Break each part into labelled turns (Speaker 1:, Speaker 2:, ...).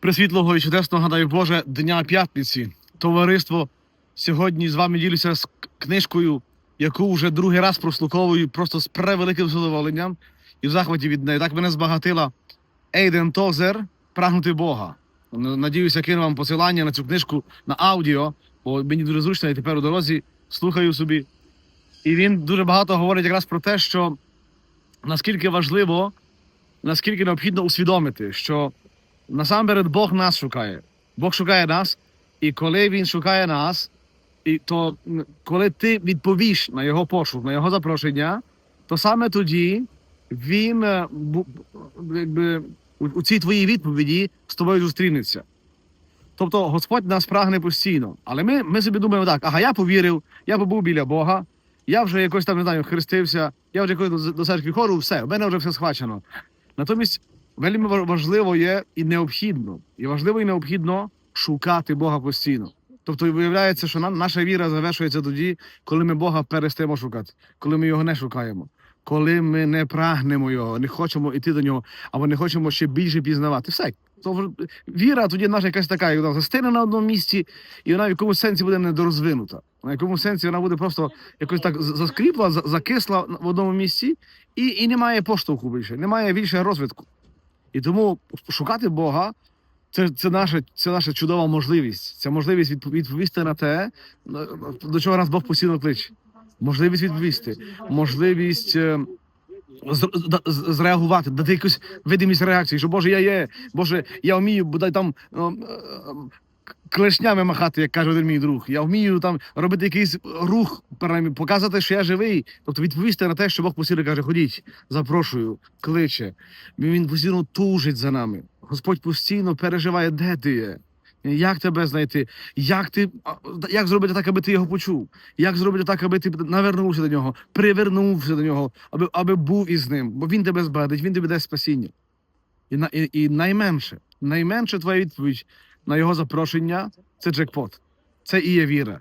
Speaker 1: Пресвітлого і чудесного, гадаю Боже, Дня П'ятниці. Товариство сьогодні з вами ділюся з книжкою, яку вже другий раз прослуховую просто з превеликим задоволенням і в захваті від неї. Так мене збагатила Ейден Тозер Прагнути Бога. Надіюся, кину вам посилання на цю книжку на аудіо, бо мені дуже зручно, я тепер у дорозі слухаю собі. І він дуже багато говорить якраз про те, що наскільки важливо, наскільки необхідно усвідомити, що насамперед Бог нас шукає. Бог шукає нас, і коли Він шукає нас, і то коли ти відповіш на його пошук, на його запрошення, то саме тоді він е, якби, у, цій твоїй відповіді з тобою зустрінеться. Тобто Господь нас прагне постійно. Але ми, ми собі думаємо так: ага, я повірив, я побув біля Бога, я вже якось там не знаю, хрестився, я вже якось до, до церкви хору, все, в мене вже все схвачено. Натомість вельми важливо є і необхідно, і важливо і необхідно шукати Бога постійно. Тобто виявляється, що наша віра завершується тоді, коли ми Бога перестаємо шукати, коли ми його не шукаємо, коли ми не прагнемо його, не хочемо йти до нього, або не хочемо ще більше пізнавати. Все. То віра тоді наша якась така, як застине на одному місці, і вона в якомусь сенсі буде недорозвинута. На якомусь сенсі вона буде просто якось так заскріпла, закисла в одному місці, і, і немає поштовху більше, немає більше розвитку. І тому шукати Бога це, це, наша, це наша чудова можливість. Це можливість відповісти на те, до чого нас Бог постійно кличе. Можливість відповісти, можливість е, зреагувати, дати якусь видимість реакції, що Боже, я є, Боже, я вмію бодай там е, е, к- клешнями махати, як каже один мій друг. Я вмію там робити якийсь рух, показати, що я живий. Тобто відповісти на те, що Бог постійно каже: ходіть, запрошую, кличе. Він постійно тужить за нами. Господь постійно переживає, де ти є. Як тебе знайти? Як ти як зробити так, аби ти його почув? Як зробити так, аби ти навернувся до нього, привернувся до нього, аби, аби був із ним? Бо він тебе збагатить, він тобі дасть спасіння. І, і, і найменше, найменше твоя відповідь на його запрошення це джекпот. Це і є віра.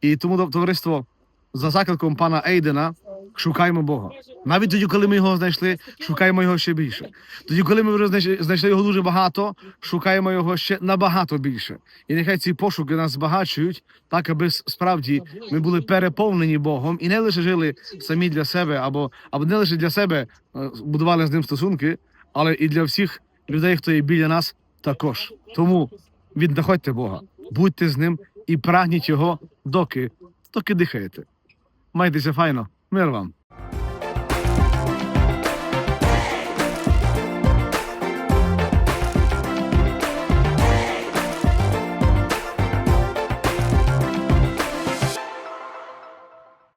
Speaker 1: І тому тов- товариство за закликом пана Ейдена шукаємо Бога. Навіть тоді, коли ми його знайшли, шукаємо його ще більше. Тоді, коли ми вже знайшли, знайшли його дуже багато, шукаємо його ще набагато більше. І нехай ці пошуки нас збагачують, так аби справді ми були переповнені Богом і не лише жили самі для себе, або, або не лише для себе е, будували з ним стосунки, але і для всіх людей, хто є біля нас, також. Тому віднаходьте Бога, будьте з ним і прагніть його, доки, доки дихаєте. Майтеся файно, мир вам.